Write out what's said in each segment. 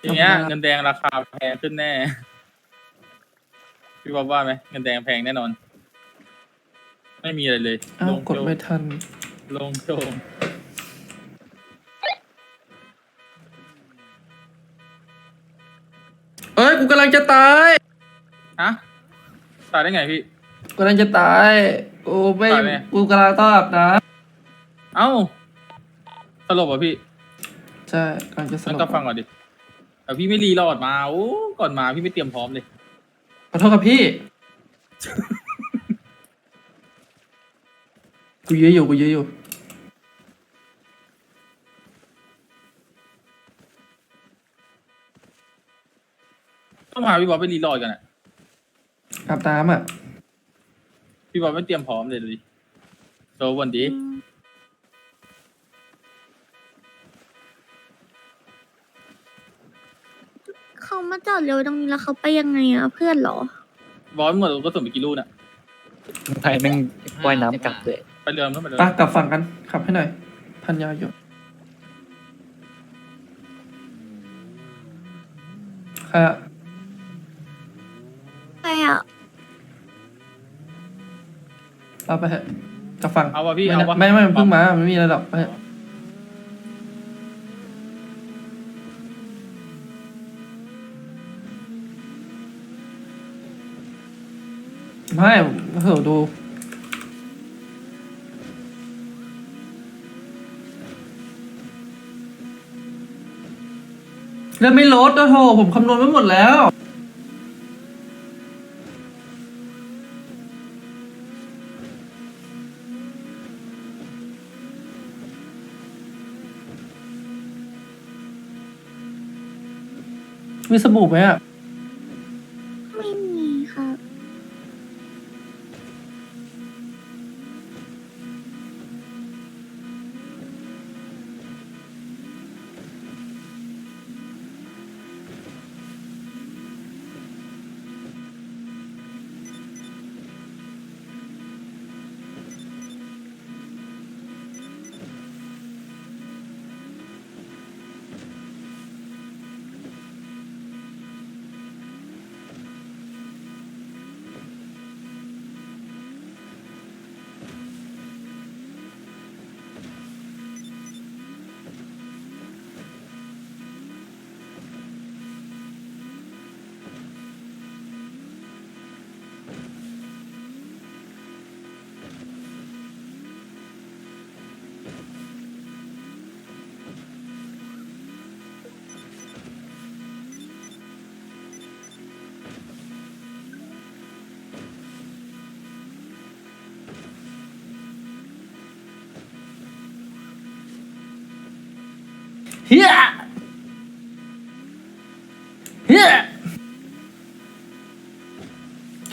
อย่างเงี้ยเงินแดงราคาแพงขึ้นแน่ พี่บอกว่าไหมเงินแดงแพงแน่นอน ไม่มีอะไรเลยอ้าวโลงกดโจไม่งทันโลงโจงเอ้ยกูกำลังจะตายฮะตายได้ไงพี่ กูกำลังจะตายกูไม่ตายไหม กูกำลังต้องอาบน้เอ้าสลบเหรอะพี่ำใช่กำลังจะสงั้ลนบก็ฟังก่อนดิ แต่พี่ไม่รีโหลดมาโอ้ก่อนมาพี่ไม่เตรียมพร้อมเลย ขอโทษครับพี่ กูเยอะอยู่ กูเยอะอยู่ ต้องพาพี่บอสไปรีโหลดกันอะ อาบน้ำอะ พี่บอสไม่เตรียมพร้อมเลยดูดิโซวันดี เขามาจอดเร็วตรงนี้แล้วเขาไปยังไงอะเพื่อนเหรอบอสหมดก็ส่งไปกี่ลูกน่ะไทยแม่งว่ายน้ำกลับเลยไปเรือมันไปเรือไปกลับฝั่งกันขับให้หน่อยพันยาหยดใครอะไปอะเราไปเถอะกลับฝั่งเอาวะพี่ไม่เอานะวะ ไม่ไม่มันเพิ่งมามันไม่มีอะไรหรอกไปเถอะ ไม่เฮ้ยดูเรื่องไม่ลดนะโถผมคำนวณไว้หมดแล้วมีสบู่ไหมอะ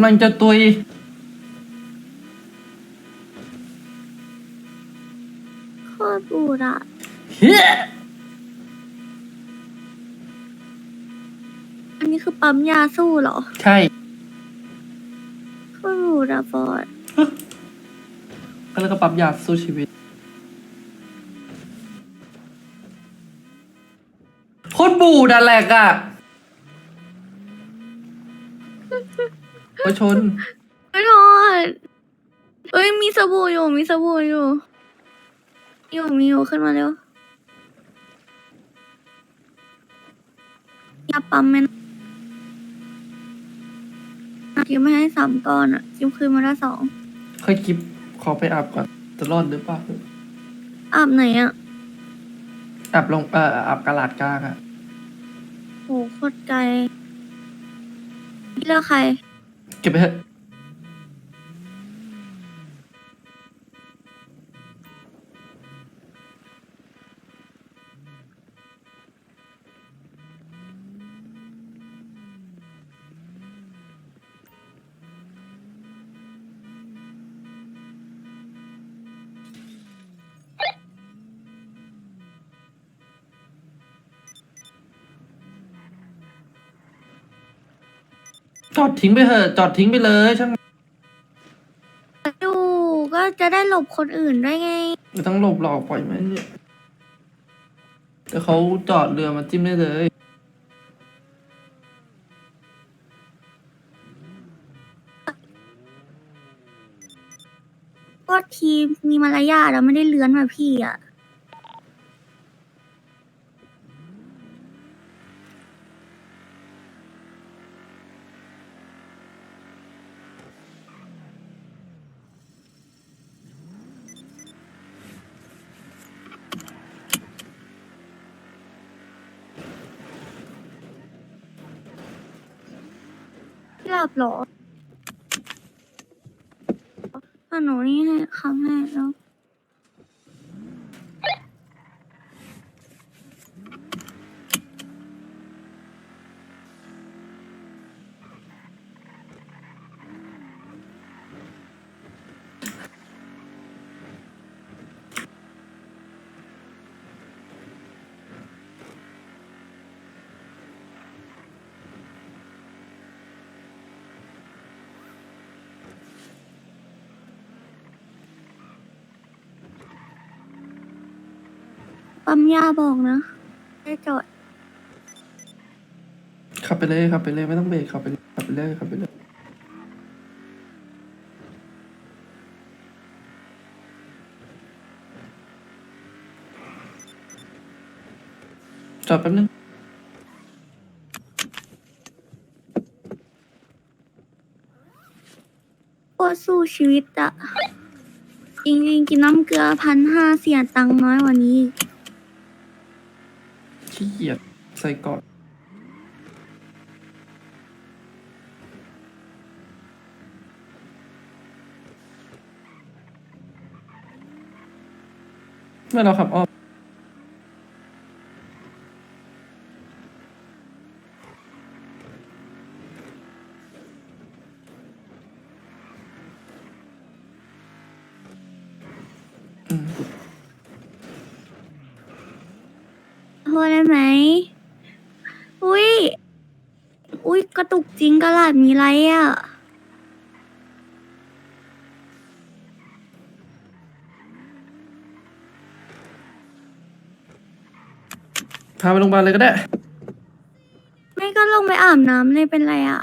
ำลังจะตุยโคตรบูดอะเฮียอันนี้คือปั๊มยาสู้เหรอใช่โคตรบูดอะฟอร์ดก็แล้วก็ปรับยาสู้ชีวิตโคตรบูดอะแหลกอะ ไปชนไม่ทอดเอ้ยมีสบู่อยู่มีสบู่อยู่ อยู่มีอยู่ขึ้นมาเร็วอยาปั๊มไหมนะคิวไม่ให้สามก้อนอะคิวคืนมาได้สองเคยกิบขอไปอาบก่อน จะรอดหรือเปล่าอาบไหนอะอาบลงเอ่ออาบกระลาดกลางอะโหโคตรไกลเลือกใคร เก็ จอดทิ้งไปเถอะจอดทิ้งไปเลยช่างดูก็จะได้หลบคนอื่นด้วยไง ไม่ต้องหลบหลอกปล่อยมันเนี่ยแต่เขาจอดเรือมาจิ้มได้เลยก็ทีมมีมารยาทเราไม่ได้เลื้อนมาพี่อะ บเหรออะหนูนี่ให้คำให้แล้ว ปั๊มยาบอกนะได้จอดขับไปเลยขับไปเลยไม่ต้องเบรกขับไปเลยขับไปเลยขับไปเลยจอดแป๊บนึงโคตรสู้ชีวิตอะจริงๆกินน้ำเกลือพันห้าเสียตังค์น้อยกว่านี้อีก ขี้เกียจใส่ก่อนเมื่อเราขับออก โทษได้ไหม อุ้ย อุ้ยกระตุกจริงกระหลาดมีไรอะพาไปโรงพยาบาลเลยก็ได้ ไม่ก็ลงไปอาบน้ำเลยเป็นไรอะ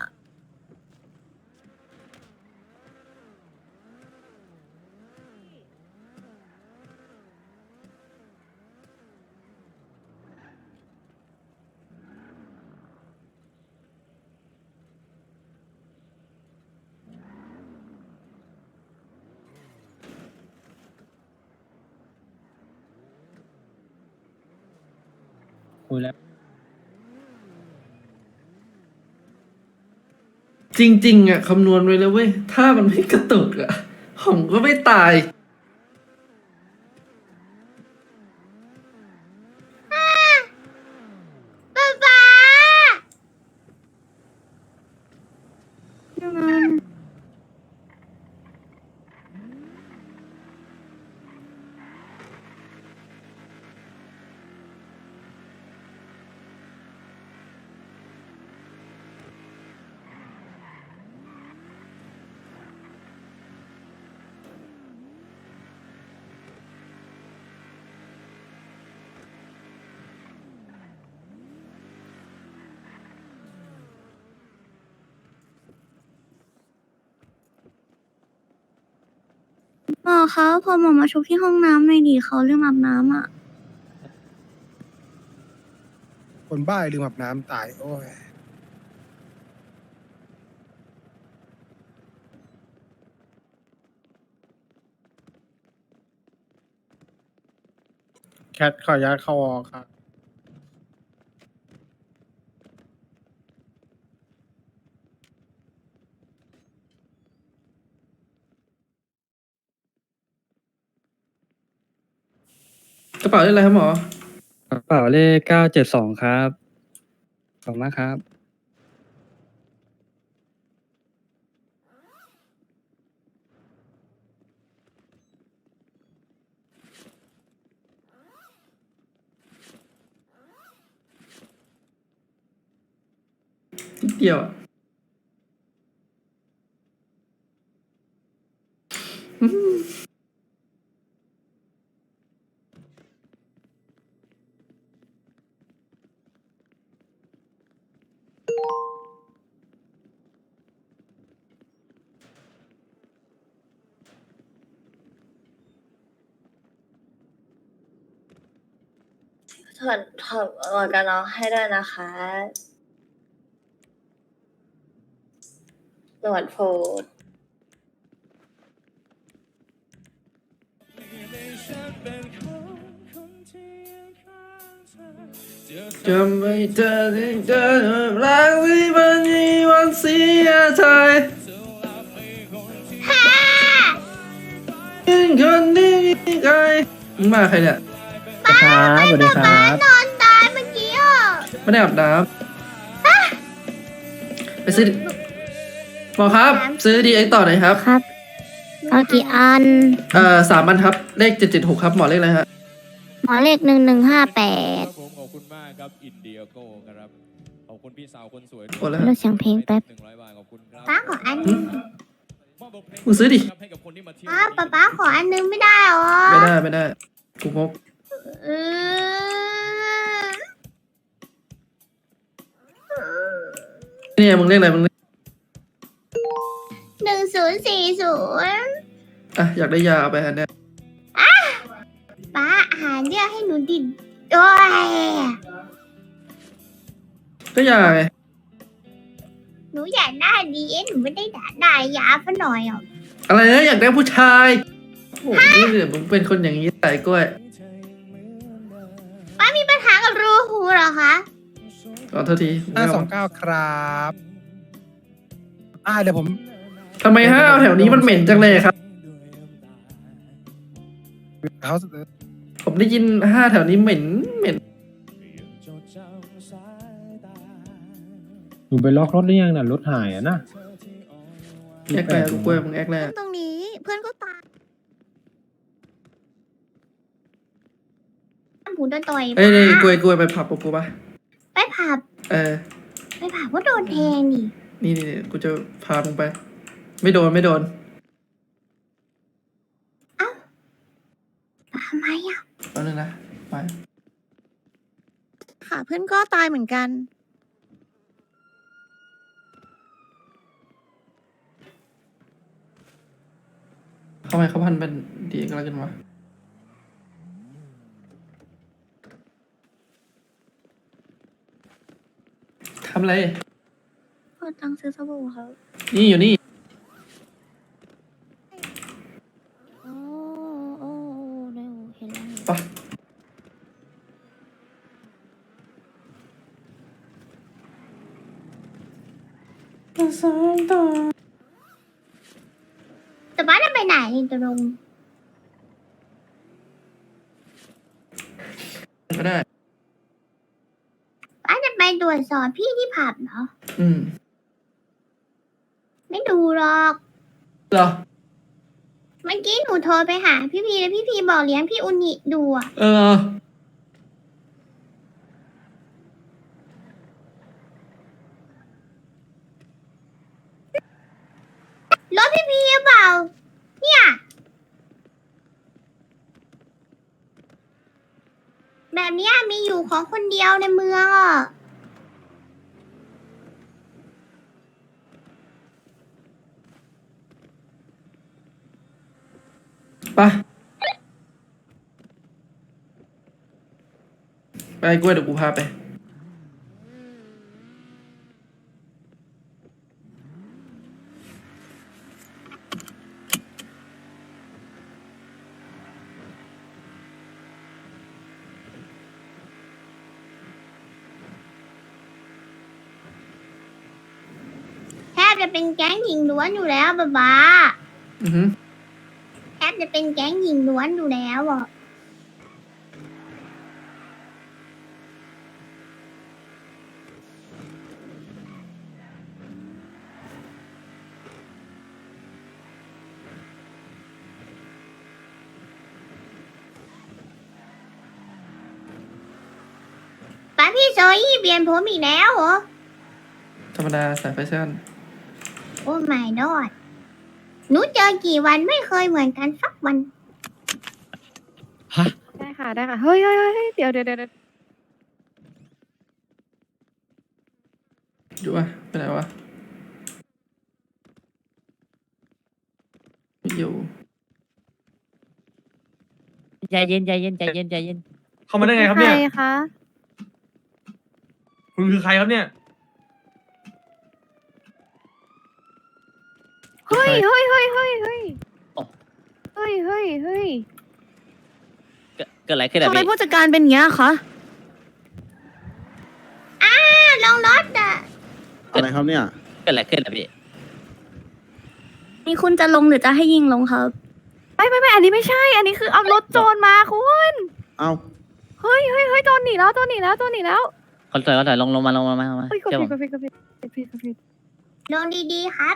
คุยแล้ว จริง ๆ อะ คำนวณไว้แล้วเว้ย ถ้ามันไม่กระตุกอะ ผมก็ไม่ตาย หมอคะพอหมอมาชุบที่ห้องน้ำหน่อยดิเขาเรื่องอาบน้ำอะ คนบ้าลืมอาบน้ำตาย โอ้ย แคทขออนุญาตเข้าออกครับ กระเป๋าได้อะไรครับหมอ กระเป๋าเลขเก้าเจ็ดสองครับ ขอบคุณมากครับ นิดเดียวอะ ถอดถอดหมวกกันน็อกให้ด้วยนะคะหนวดโพดจะไม่เจอที่เจอรักที่มันมีวันเสียใจเป็นคนที่มีใครมาใครเนี่ย ครับสวัสดีครับนอนตายเมื่อกี้อะไม่ได้อาบน้ำไปซื้อหมอครับ ซื้อดีเอ็กต่อหน่อยครับครับเอากี่อันเอ่อสามอันครับ เลขเจ็ดเจ็ดหกครับหมอเลขอะไรฮะหมอเลขหนึ่งหนึ่งห้าแปดผมขอบคุณมากครับอินเดียโก้ครับขอบคุณพี่สาวคนสวยโอ้แล้วเราเสียงเพลงแป๊บหนึ่งร้อยบาทขอบคุณครับป้าขออันหึมึงซื้อดิให้กับคนที่มาเที่ยวป้าป้าป้าขออันนึงไม่ได้หรอไม่ได้ไม่ได้กูงก เออเนี่ยมึงเลขอะไรมึงเลขหนึ่งศูนย์สี่ศูนย์อะอยากได้ยาเอาไปฮะเนี่ยป้าหาเรียกให้หนูดิดด้วยก็ยาไงหนูอยากได้ดีเอ็นหนูไม่ได้อยากได้ยาซะหน่อยอะอะไรนะอยากได้ผู้ชายโอ้โหนี่เนี่ยมึงเป็นคนอย่างนี้ใส่กล้วย เหรอคะขอโทษทีห้าสองเก้าครับ อ่าเดี๋ยวผม ทำไมห้าวแถวนี้มันเหม็นจังเลยครับเขาผมได้ยินห้าแถวนี้เหม็นเหม็นหนูไปล็อกรถหรือยังน่ะรถหายอะนะ แอกแรกกูกล้วยมึงแอกแรกตรงนี้เพื่อนก็ตาย หูโดนต่อยเอ้ยป้านี่กล้วยกล้วยไปผับกับกูปะไปผับ เออ ไปผับว่าโดนแทงนี่นี่ นี่นี่กูจะพามึงไป ไม่โดนไม่โดนทำไมอะแป๊บนึงนะไปค่ะเพื่อนก็ตายเหมือนกันเข้าไปเขาพันเป็นดีก็แล้วกันวะำอะไรเพื่อนตังค์ซื้อสบู่ครับนี่อยู่นี่ โอ้โอ้เร็วเห็นแล้วปะแต่บ้านจะไปไหนจะลง ก็ได้ บ้านจะไป ตรวจสอบพี่ที่ผับเหรอ อืมไม่ดูหรอก เหรอ เมื่อกี้หนูโทรไปหา พี่พีแล้วพี่พีบอกเลี้ยงพี่อุนิดูอะเออ รถพี่พีหรือเปล่า เนี่ยแบบเนี้ยมีอยู่ของคนเดียวในเมืองอะ ไปไปกล้วยเดี๋ยวกูพาไป แทบจะเป็นแก๊งหญิงล้วนอยู่แล้วบ้าบ้า อือหือแทบ จะเป็นแก๊งหญิงล้วนอยู่แล้วอะป้าพี่โซยี่เปลี่ยนผมอีกแล้วเหรอ ธรรมดาสายแฟชั่น โอ้ my god หนูเจอกี่วันไม่เคยเหมือนกันสักวัน ได้ค่ะได้ค่ะเฮ้ยเฮ้ยเฮ้ยเดี๋ยวเดี๋ยวเดี๋ยวอยู่วะไปไหนวะไม่อยู่ใจเย็นใจเย็นใจเย็นใจเย็นเข้ามาได้ไงครับเนี่ยใครคะคุณคือใครครับเนี่ย เฮ้ยเฮ้ยเฮ้ยเฮ้ยเฮ้ยโอ้ เฮ้ยเฮ้ยเฮ้ยเกิดเกิดอะไรขึ้นอะทำไมพี่ผู้จัดการเป็นอย่างเงี้ยคะอ้าลงรถอะอะไรครับเนี่ย เกิดอะไรขึ้นอะพี่นี่คุณจะลงหรือจะให้ยิงลงครับ ไม่ไม่ไม่อันนี้ไม่ใช่ อันนี้คือเอารถโจรมาคุณเอ้าเฮ้ยเฮ้ยเฮ้ยโจรหนีแล้วโจรหนีแล้วโจรหนีแล้วคนถอยคนถอยลงลงมาลงมาลงมาลงมาเฮ้ยกดเชื่อผผิดมกดผิดกดผิดกดผิดกดผิดลงดีๆครับ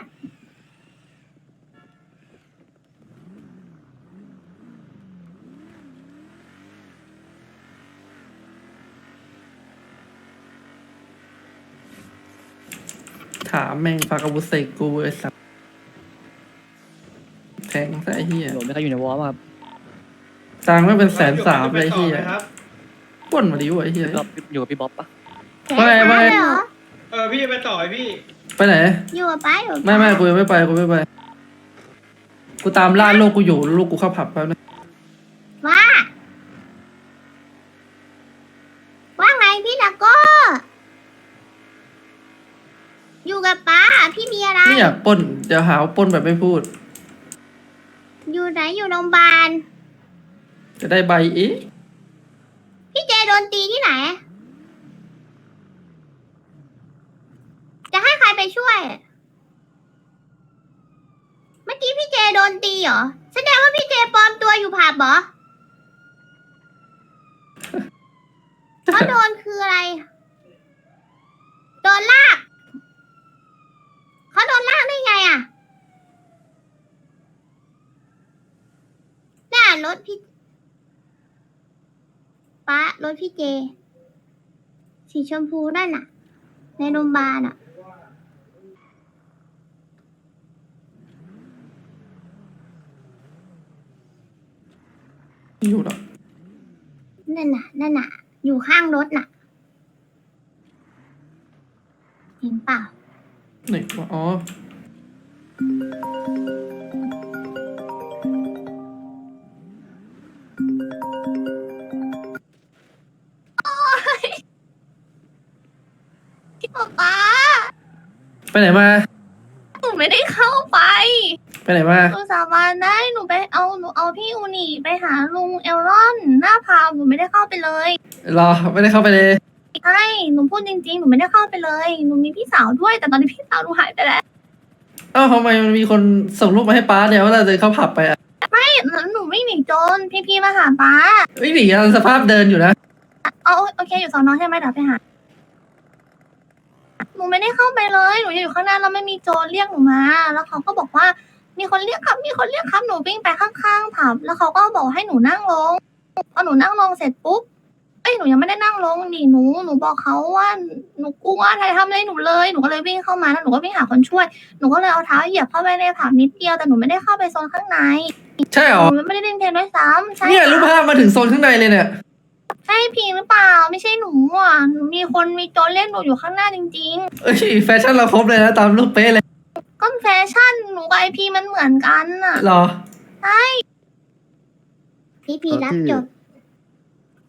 ถามแม่งฝากอาวุธใส่กูไอ้สัสแทงใส่ไอ้เฮียผมไม่เคยอยู่ในวอลครับตังค์ไม่เป็นแสนสามเลยไอ้เฮียปล้นมาดิวะไอ้เฮียรอบอยู่กับพี่บ๊อบปะไปไปเหรอไปไหน อยู่กับป้าอยู่กับไม่ไม่ป้ากูยังไม่ไปกูไม่ไป กูตามล่าลูกกูอยู่ลูกกูเข้าผับแป๊บนึง ว่า ว่าไงพี่ตะโก้ อยู่กับป้า พี่มี อะไรไม่อยากปล้นเดี๋ยวหาว่าปล้นแบบไม่พูด อยู่ไหนอยู่โรงพยาบาล จะได้ใบอีกพี่เจโดนตีที่ไหน จะให้ใครไปช่วย เมื่อกี้พี่เจโดนตีเหรอ แสดงว่าพี่เจปลอมตัวอยู่ผับเหรอเขาโดนคืออะไร โดนลาก เขาโดนลากได้ไงอะ น่า รถพี่ป้ารถพี่เจ สีชมพูนั่นน่ะ ในโรงพยาบาลอะไม่อยู่หรอกนั่นน่ะ นั่นน่ะ อยู่ข้างรถน่ะ เห็นเปล่าไหนวะอ๋อ ไปไหนมา หนูไม่ได้เข้าไป ไปไหนมา หนูสาบานได้หนูไปเอาหนูเอาพี่อูนี่ไปหาลุงเอลรอนหน้าพาวหนูไม่ได้เข้าไปเลยรอ ไม่ได้เข้าไปเลย ใช่หนูพูดจริงๆหนูไม่ได้เข้าไปเลยหนูมีพี่สาวด้วย แต่ตอนนี้พี่สาวหนูหายไปแล้วเอ้าทำไมมันมีคนส่งรูปมาให้ป้าเนี่ยว่าเราจะเข้าผับไปอะไม่หนูไม่หนีโจรพี่ๆมาหาป้า ไม่หนีอะสภาพเดินอยู่นะเอาโอเคอยู่สอนอใช่ไหมเดี๋ยวไปหาห นูไม่ได้เข้าไปเลย หนูอยู่ข้างหน้าแล้วไม่มีโจรเรียกหนูมา แล้วเขาก็บอกว่า มีคนเรียกครับ มีคนเรียกครับ หนูวิ่งไปข้างๆผับ แล้วเขาก็บอกให้หนูนั่งลง พอหนูนั่งลงเสร็จปุ๊บ เอ้ย หนูยังไม่ได้นั่งลงนี่หนู หนูบอกเขาว่า หนูกลัวใครทำอะไรหนูเลย หนูก็เลยวิ่งเข้ามาแล้วหนูก็วิ่งหาคนช่วย หนูก็เลยเอาเท้าเหยียบเข้าไปในผับนิดเดียว แต่หนูไม่ได้เข้าไปโซนข้างใน ใช่เหรอ หนูไม่ได้เล่นเกมด้วยซ้ำใช่เนี่ยรูปค่ะภาพมาถึงโซนข้างในเลยเนี่ย ใช่พิงหรือเปล่า ไม่ใช่หนูอะหนูมีคนมีโจรเล่นหนูอยู่ข้างหน้าจริง เอ้ยแฟชั่นเราครบเลยนะตามรูปเป๊ะเลยๆ ก็แฟชั่นหนูกับไอพีมันเหมือนกันอะรอ พี่พีรับจบ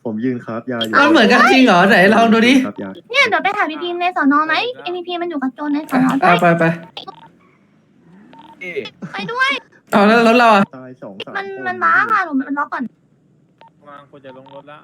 ผมยืนครับยาอยู่มันเหมือนกันจริงเหรอไหนลองดูดิครับยา เนี่ยเดี๋ยวไปถามพี่พีในสอนอไหมไอพีพีมันอยู่กับโจรในสอนอด้อะวยไปไปไปด้วย เอาแล้วรถเราอะตายสองสามมันคมันบ้าค่ะหนูมันล็อกก่อน วางควรจะลงรถละ